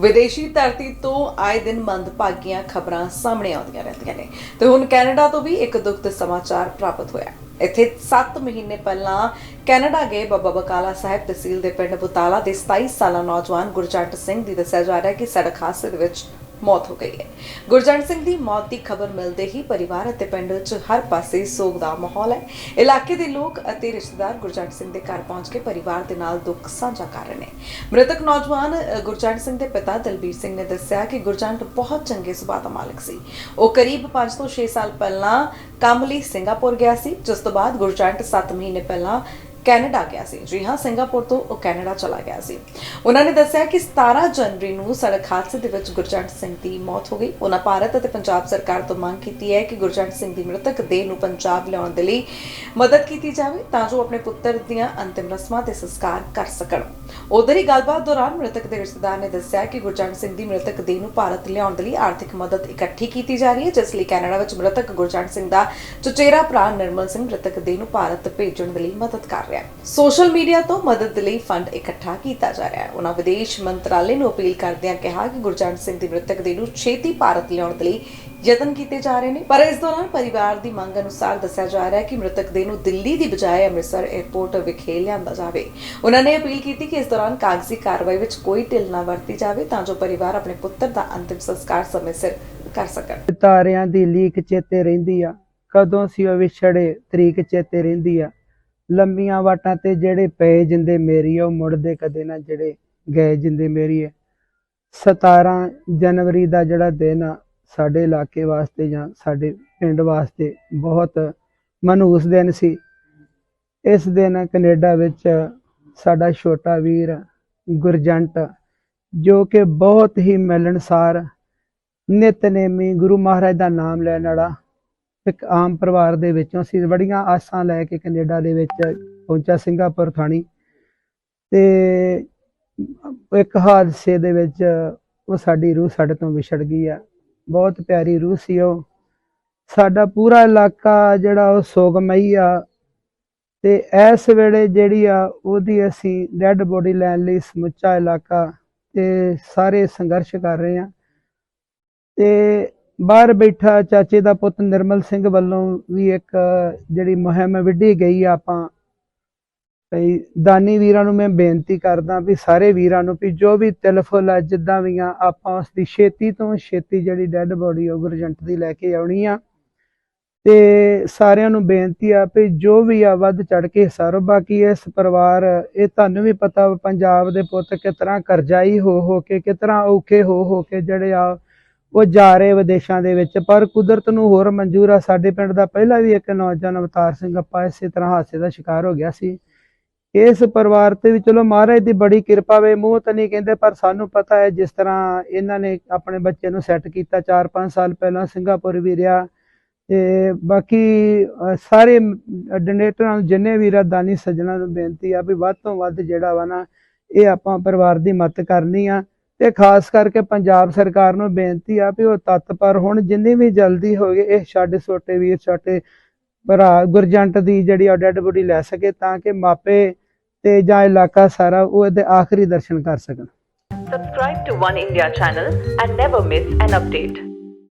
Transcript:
ਵਿਦੇਸ਼ੀ ਧਰਤੀ ਤੋਂ ਆਏ ਦਿਨ ਮੰਦਭਾਗੀਆਂ ਖਬਰਾਂ ਸਾਹਮਣੇ ਆਉਂਦੀਆਂ ਰਹਿੰਦੀਆਂ ਨੇ। ਤੇ ਹੁਣ ਕੈਨੇਡਾ ਤੋਂ ਵੀ ਇੱਕ ਦੁਖਦ ਸਮਾਚਾਰ ਪ੍ਰਾਪਤ ਹੋਇਆ ਇੱਥੇ 7 ਮਹੀਨੇ ਪਹਿਲਾਂ ਕੈਨੇਡਾ ਗਏ ਬਾਬਾ ਬਕਾਲਾ ਸਾਹਿਬ ਤਹਿਸੀਲ ਦੇ ਪਿੰਡ ਬੁਤਾਲਾ ਦੇ 27 ਸਾਲਾ ਨੌਜਵਾਨ ਗੁਰਜੰਟ ਸਿੰਘ ਦੀ ਦੱਸਿਆ ਜਾ ਰਿਹਾ ਕਿ ਸੜਕ ਹਾਦਸੇ ਦੇ ਵਿੱਚ ਮੌਤ ਹੋ ਗਈ ਹੈ। ਗੁਰਜੰਟ ਸਿੰਘ ਦੀ ਮੌਤ ਦੀ ਖਬਰ ਮਿਲਦੇ ਹੀ ਪਰਿਵਾਰ ਅਤੇ ਪਿੰਡ 'ਚ ਹਰ ਪਾਸੇ ਸੋਗ ਦਾ ਮਾਹੌਲ ਹੈ। ਇਲਾਕੇ ਦੇ ਲੋਕ ਅਤੇ ਰਿਸ਼ਤੇਦਾਰ ਗੁਰਜੰਟ ਸਿੰਘ ਦੇ ਘਰ ਪਹੁੰਚ ਕੇ ਪਰਿਵਾਰ ਦੇ ਨਾਲ ਦੁੱਖ ਸਾਂਝਾ ਕਰ ਰਹੇ ਨੇ। ਮ੍ਰਿਤਕ ਨੌਜਵਾਨ ਗੁਰਜੰਟ ਸਿੰਘ ਦੇ ਪਿਤਾ ਦਲਬੀਰ ਸਿੰਘ ਨੇ ਦੱਸਿਆ ਕਿ ਗੁਰਜੰਟ ਬਹੁਤ ਚੰਗੇ ਸੁਭਾਅ ਦਾ ਮਾਲਕ ਸੀ। ਉਹ ਕਰੀਬ 5 ਤੋਂ 6 ਸਾਲ ਪਹਿਲਾਂ ਕੰਮ ਲਈ ਸਿੰਗਾਪੁਰ ਗਿਆ ਸੀ, ਜਿਸ ਤੋਂ ਬਾਅਦ ਗੁਰਜੰਟ 7 ਮਹੀਨੇ ਪਹਿਲਾਂ ਕੈਨੇਡਾ ਗਿਆ ਸੀ। ਜੀ ਹਾਂ, ਸਿੰਗਾਪੁਰ ਤੋਂ ਉਹ ਕੈਨੇਡਾ ਚਲਾ ਗਿਆ ਸੀ। ਉਹਨਾਂ ਨੇ ਦੱਸਿਆ ਕਿ 17 ਜਨਵਰੀ ਨੂੰ ਸੜਕ ਹਾਦਸੇ ਦੇ ਵਿੱਚ ਗੁਰਜੰਟ ਸਿੰਘ ਦੀ ਮੌਤ ਹੋ ਗਈ। ਉਹਨਾਂ ਭਾਰਤ ਅਤੇ ਪੰਜਾਬ ਸਰਕਾਰ ਤੋਂ ਮੰਗ ਕੀਤੀ ਹੈ ਕਿ ਗੁਰਜੰਟ ਸਿੰਘ ਦੀ ਮ੍ਰਿਤਕ ਦੇਹ ਨੂੰ ਪੰਜਾਬ ਲਿਆਉਣ ਦੇ ਲਈ ਮਦਦ ਕੀਤੀ ਜਾਵੇ ਤਾਂ ਜੋ ਆਪਣੇ ਪੁੱਤਰ ਦੀਆਂ ਅੰਤਿਮ ਰਸਮਾਂ ਤੇ ਸੰਸਕਾਰ ਕਰ ਸਕਣ। ਉਧਰ ਹੀ ਗੱਲਬਾਤ ਦੌਰਾਨ ਮ੍ਰਿਤਕ ਦੇ ਰਿਸ਼ਤੇਦਾਰ ਨੇ ਦੱਸਿਆ ਕਿ ਗੁਰਜੰਟ ਸਿੰਘ ਦੀ ਮ੍ਰਿਤਕ ਦੇਹ ਨੂੰ ਭਾਰਤ ਲਿਆਉਣ ਦੇ ਲਈ ਆਰਥਿਕ ਮਦਦ ਇਕੱਠੀ ਕੀਤੀ ਜਾ ਰਹੀ ਹੈ, ਜਿਸ ਲਈ ਕੈਨੇਡਾ ਵਿੱਚ ਮ੍ਰਿਤਕ ਗੁਰਜੰਟ ਸਿੰਘ ਦਾ ਚਚੇਰਾ ਭਰਾ ਨਿਰਮਲ ਸਿੰਘ ਮ੍ਰਿਤਕ ਦੇਹ ਨੂੰ ਭਾਰਤ ਭੇਜਣ ਦੇ ਲਈ ਮਦਦ ਕਰ ਰਿਹਾ ਹੈ। ਸੋਸ਼ਲ ਮੀਡੀਆ ਤੋਂ ਮਦਦ ਲਈ ਫੰਡ ਇਕੱਠਾ ਕੀਤਾ ਜਾ ਰਿਹਾ ਹੈ। ਉਹਨਾਂ ਵਿਦੇਸ਼ ਮੰਤਰਾਲੇ ਨੂੰ ਅਪੀਲ ਕਰਦਿਆਂ ਕਿਹਾ ਕਿ ਗੁਰਜੰਟ ਸਿੰਘ ਦੀ ਮ੍ਰਿਤਕ ਦੇਹ ਨੂੰ ਛੇਤੀ ਭਾਰਤ ਲਿਆਉਣ ਦੇ ਲਈ ਯਤਨ ਕੀਤੇ ਜਾ ਰਹੇ ਨੇ। ਪਰ ਇਸ ਦੌਰਾਨ ਪਰਿਵਾਰ ਦੀ ਮੰਗ ਅਨੁਸਾਰ ਦੱਸਿਆ ਜਾ ਰਿਹਾ ਹੈ ਕਿ ਮ੍ਰਿਤਕ ਦੇਹ ਨੂੰ ਦਿੱਲੀ ਦੀ ਬਜਾਏ ਅੰਮ੍ਰਿਤਸਰ 에ਅਰਪੋਰਟ ਵਿਖੇ ਲਿਆਂਦਾ ਜਾਵੇ। ਉਹਨਾਂ ਨੇ ਅਪੀਲ ਕੀਤੀ ਕਿ ਇਸ ਦੌਰਾਨ ਕਾਗਜ਼ੀ ਕਾਰਵਾਈ ਵਿੱਚ ਕੋਈ ਢਿੱਲ ਨਾ ਵਰਤੀ ਜਾਵੇ ਤਾਂ ਜੋ ਪਰਿਵਾਰ ਆਪਣੇ ਪੁੱਤਰ ਦਾ ਅੰਤਿਮ ਸੰਸਕਾਰ ਸਮੇਂ ਸਿਰ ਕਰ ਸਕਣ। ਤਾਰਿਆਂ ਦੀ ਲੀਕ ਚੇਤੇ ਰਹਿੰਦੀ ਆ। ਕਦੋਂ ਸੀ ਉਹ ਵਿਛੜੇ, ਤਰੀਕ ਚੇਤੇ ਰਹਿੰਦੀ ਆ। ਲੰਮੀਆਂ ਵਾਟਾਂ ਤੇ ਜਿਹੜੇ ਪਏ ਜਿੰਦੇ ਮੇਰੀ ਆ, ਉਹ ਮੁੜਦੇ ਕਦੇ ਨਾ ਜਿਹੜੇ ਗਏ ਜਿੰਦੇ ਮੇਰੀ ਹੈ 17 ਜਨਵਰੀ ਦਾ ਜਿਹੜਾ ਦਿਨ ਆ ਸਾਡੇ ਇਲਾਕੇ ਵਾਸਤੇ ਜਾਂ ਸਾਡੇ ਪਿੰਡ ਵਾਸਤੇ ਬਹੁਤ ਮਨਹੂਸ ਦਿਨ ਸੀ। ਇਸ ਦਿਨ ਕੈਨੇਡਾ ਵਿੱਚ ਸਾਡਾ ਛੋਟਾ ਵੀਰ ਗੁਰਜੰਟ ਜੋ ਕਿ ਬਹੁਤ ਹੀ ਮਿਲਣਸਾਰ ਨਿਤਨੇਮੀ ਗੁਰੂ ਮਹਾਰਾਜ ਦਾ ਨਾਮ ਲੈਣ ਵਾਲਾ ਇੱਕ ਆਮ ਪਰਿਵਾਰ ਦੇ ਵਿੱਚੋਂ ਸੀ ਬੜੀਆਂ ਆਸਾਂ ਲੈ ਕੇ ਕੈਨੇਡਾ ਦੇ ਵਿੱਚ ਪਹੁੰਚਾ ਸਿੰਗਾਪੁਰ, ਥਾਣੀ। ਤੇ ਇੱਕ ਹਾਦਸੇ ਦੇ ਵਿੱਚ ਉਹ ਸਾਡੀ ਰੂਹ ਸਾਡੇ ਤੋਂ ਵਿਛੜ ਗਈ ਆ। ਬਹੁਤ ਪਿਆਰੀ ਰੂਹ ਸੀ ਉਹ। ਸਾਡਾ ਪੂਰਾ ਇਲਾਕਾ ਜਿਹੜਾ ਉਹ ਸੋਗਮਈ ਆ ਤੇ ਇਸ ਵੇਲੇ ਜਿਹੜੀ ਆ ਉਹਦੀ ਅਸੀਂ ਡੈੱਡ ਬੋਡੀ ਲੈਣ ਲਈ ਸਮੁੱਚਾ ਇਲਾਕਾ ਤੇ ਸਾਰੇ ਸੰਘਰਸ਼ ਕਰ ਰਹੇ ਆ। ਤੇ ਬਾਹਰ ਬੈਠਾ ਚਾਚੇ ਦਾ ਪੁੱਤ ਨਿਰਮਲ ਸਿੰਘ ਵੱਲੋਂ ਵੀ ਇੱਕ, ਜਿਹੜੀ ਮੁਹਿੰਮ ਵਿੱਢੀ ਗਈ ਆ ਆਪਾਂ। ਭਈ ਦਾਨੀ ਵੀਰਾਂ ਨੂੰ ਮੈਂ ਬੇਨਤੀ ਕਰਦਾ ਵੀ ਸਾਰੇ ਵੀਰਾਂ ਨੂੰ ਵੀ ਜੋ ਵੀ ਤਿਲਫੁਲ ਆ ਜਿੱਦਾਂ ਵੀ ਆ, ਆਪਾਂ ਉਸ ਦੀ ਛੇਤੀ ਤੋਂ ਛੇਤੀ ਜਿਹੜੀ ਡੈੱਡ ਬੋਡੀ ਉਹ ਗੁਰਜੰਟ ਦੀ ਲੈ ਕੇ ਆਉਣੀ ਆ। ਤੇ ਸਾਰਿਆਂ ਨੂੰ ਬੇਨਤੀ ਆ ਵੀ ਜੋ ਵੀ ਆ ਵੱਧ ਚੜ ਕੇ ਹਿੱਸਾ ਬਾਕੀ ਇਸ ਪਰਿਵਾਰ, ਇਹ ਤੁਹਾਨੂੰ ਵੀ ਪਤਾ ਵਾ, ਪੰਜਾਬ ਦੇ ਪੁੱਤ ਕਿਸ ਤਰ੍ਹਾਂ ਕਰਜ਼ਾਈ ਹੋ ਹੋ ਕੇ, ਕਿਸ ਤਰ੍ਹਾਂ ਔਖੇ ਹੋ ਹੋ ਕੇ ਜਿਹੜੇ ਆ ਉਹ ਜਾ ਰਹੇ ਵਿਦੇਸ਼ਾਂ ਦੇ ਵਿੱਚ, ਪਰ ਕੁਦਰਤ ਨੂੰ ਹੋਰ ਮਨਜ਼ੂਰ ਆ। ਸਾਡੇ ਪਿੰਡ ਦਾ ਪਹਿਲਾਂ ਵੀ ਇੱਕ ਨੌਜਵਾਨ ਅਵਤਾਰ ਸਿੰਘ ਅੱਪਾ ਇਸੇ ਤਰ੍ਹਾਂ ਹਾਦਸੇ ਦਾ ਸ਼ਿਕਾਰ ਹੋ ਗਿਆ ਸੀ। ਇਸ ਪਰਿਵਾਰ ਤੇ ਵੀ ਚਲੋ ਮਹਾਰਾਜ ਦੀ ਬੜੀ ਕਿਰਪਾ ਵੇ, ਮੂੰਹ ਤਾਂ ਨਹੀਂ ਕਹਿੰਦੇ, ਪਰ ਸਾਨੂੰ ਪਤਾ ਹੈ ਜਿਸ ਤਰ੍ਹਾਂ ਇਹਨਾਂ ਨੇ ਆਪਣੇ ਬੱਚੇ ਨੂੰ ਸੈੱਟ ਕੀਤਾ 4-5 ਸਾਲ ਪਹਿਲਾਂ, ਸਿੰਗਾਪੁਰ ਵੀ ਰਿਹਾ। ਤੇ ਬਾਕੀ ਸਾਰੇ ਡੋਨੇਟਰਾਂ ਨੂੰ ਜਿੰਨੇ ਵੀ ਦਾਨੀ ਸੱਜਣਾ ਨੂੰ ਬੇਨਤੀ ਆ ਵੀ ਵੱਧ ਤੋਂ ਵੱਧ ਜਿਹੜਾ ਵਾ ਨਾ, ਇਹ ਆਪਾਂ ਪਰਿਵਾਰ ਦੀ ਮਦਦ ਕਰਨੀ ਆ। ਤੇ ਖਾਸ ਕਰਕੇ ਪੰਜਾਬ ਸਰਕਾਰ ਨੂੰ ਬੇਨਤੀ ਆ ਵੀ ਉਹ ਤਤਪਰ ਹੁਣ ਜਿੰਨੀ ਵੀ ਜਲਦੀ ਹੋਵੇ ਇਹ ਸਾਡੇ ਛੋਟੇ ਵੀਰ, ਛੋਟੇ ਭਰਾ, ਗੁਰਜੰਟ ਦੀ ਜਿਹੜੀ ਡੈਡ ਬੋਡੀ ਲੈ ਸਕੇ ਤਾਂ ਕਿ ਮਾਪੇ ਤੇ ਜਾਂ ਇਲਾਕਾ ਸਾਰਾ ਉਹ ਇਹਦੇ ਆਖਰੀ ਦਰਸ਼ਨ ਕਰ ਸਕਣ Subscribe to One India channel and never miss an update.